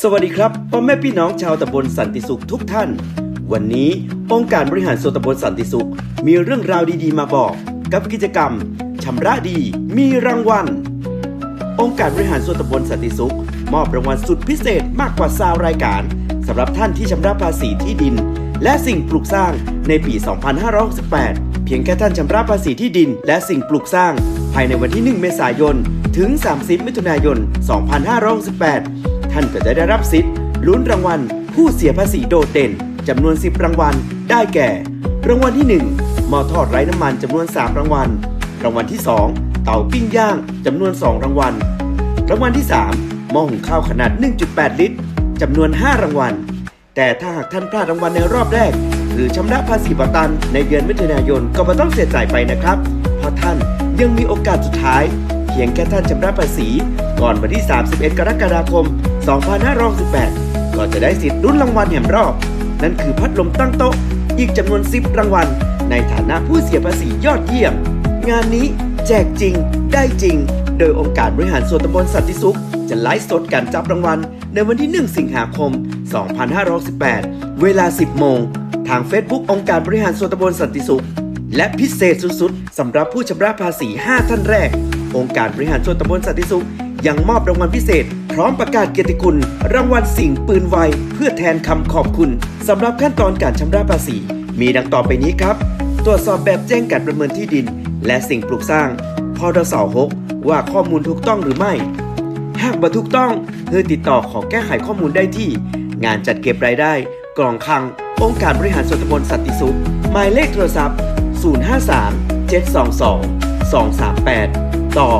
สวัสดีครับพ่อแม่พี่น้องชาวตำบลสันติสุขทุกท่าน วันนี้องค์การบริหารส่วนตำบลสันติสุข มีเรื่องราวดีๆ มาบอก กับกิจกรรมชำระดีมีรางวัล องค์การบริหารส่วนตำบลสันติสุข มอบรางวัลสุดพิเศษมากกว่าซาวรายการสำหรับท่านที่ชำระภาษีที่ดิน และสิ่งปลูกสร้างในปี 2568 เพียงแค่ท่านชำระภาษีที่ดิน และสิ่งปลูกสร้าง ภายในวันที่ 1 เมษายน ถึง 30 มิถุนายน 2568 ท่านก็จะได้รับสิทธิ์ลุ้นรางวัล ผู้เสียภาษีโดดเด่นจำนวน 10 รางวัล ได้แก่ รางวัลที่ 1 หม้อทอดไร้น้ำมันจำนวน 3 รางวัล รางวัลที่ 2 เตาปิ้งย่างจำนวน 2 รางวัล รางวัลที่ 3 หม้อหุงข้าวขนาด 1.8 ลิตรจำนวน 5 รางวัล แต่ถ้าหากท่านพลาดรางวัลในรอบแรก หรือชำระภาษีประกัน ในเดือนมิถุนายนก็ไม่ต้องเสียใจไปนะครับ เพราะท่านยังมีโอกาสสุดท้าย เพียงแค่ท่านชำระภาษี ก่อนวันที่ 31 กรกฎาคม 2568 ก็จะได้สิทธิ์รุ่นรางวัลแห่งรอบ นั่นคือพัดลมตั้งโต๊ะ อีกจำนวน 10 รางวัล ในฐานะผู้เสียภาษียอดเยี่ยม งานนี้แจกจริง ได้จริง โดยองค์การบริหารส่วนตำบลสันติสุข จะไลฟ์สดการจับรางวัล ในวันที่ 1 สิงหาคม 2518เวลา 10 โมง ทาง Facebook องค์การบริหารส่วนตำบลสันติสุข และพิเศษสุดๆสำหรับผู้ชำระภาษี 5 ท่านแรก องค์การบริหารส่วนตำบลสันติสุขยังมอบรางวัลพิเศษ พร้อมประกาศเกียรติคุณ รางวัลสิ่งปืนไว เพื่อแทนคำขอบคุณสำหรับขั้นตอนการชำระภาษี มีดังต่อไปนี้ครับ ตรวจสอบแบบแจ้งการประเมินที่ดิน และสิ่งปลูกสร้างพอดส6ว่าข้อมูลถูกต้องหรือไม่ หากบ่ถูกต้องเพื่อติดต่อขอแก้ไขข้อมูลได้ที่ งานจัดเก็บรายได้ กล่องคลัง องค์การบริหารส่วนตำบลสันติสุขหมายเลขโทรศัพท์ 053 722 238 ต่อ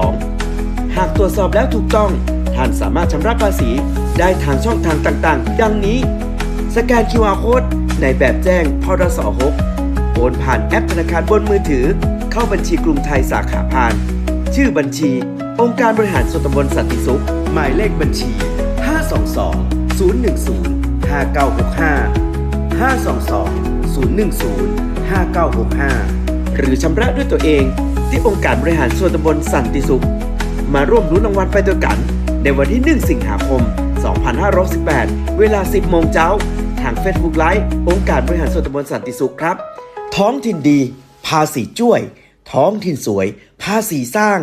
12 หากตรวจสอบแล้วถูกต้อง ท่านสามารถชำระภาษีได้ทางช่องทางต่างๆ ดังนี้ สแกน QR Code ในแบบแจ้งพดส6โอนผ่านแอปธนาคารบนมือถือ เข้าบัญชีกรุงไทยสาขาพาน ชื่อบัญชี องค์การบริหารส่วนตำบลสันติสุข หมายเลขบัญชี 522 010 5965 522 010 5965 หรือชำระด้วยตัวเองที่องค์การบริหารส่วนตำบลสันติสุข มาร่วมลุ้นรางวัลไปด้วยกัน ในวันที่ 1 สิงหาคม 2518 เวลา 10 โมงเช้า ทาง Facebook ไลฟ์องค์การบริหารส่วนตำบลสันติสุขครับ ท้องถิ่นดี ภาษีจ้วย ท้องถิ่นสวย ภาษีสร้าง